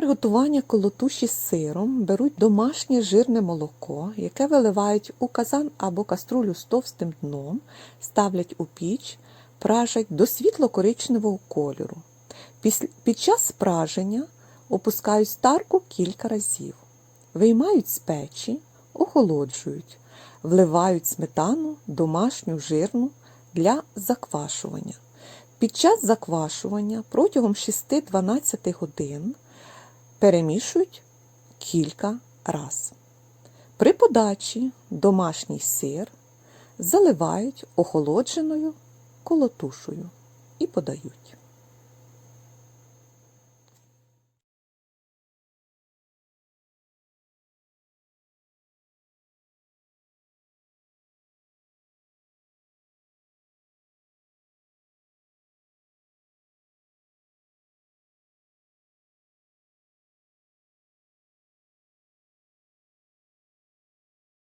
приготування колотуші з сиром беруть домашнє жирне молоко, яке виливають у казан або каструлю з товстим дном, ставлять у піч, пражать до світло-коричневого кольору. Під час спраження опускають старку кілька разів, виймають з печі, охолоджують, вливають сметану домашню жирну для заквашування. Під час заквашування протягом 6-12 годин перемішують кілька раз. При подачі домашній сир заливають охолодженою колотушею і подають.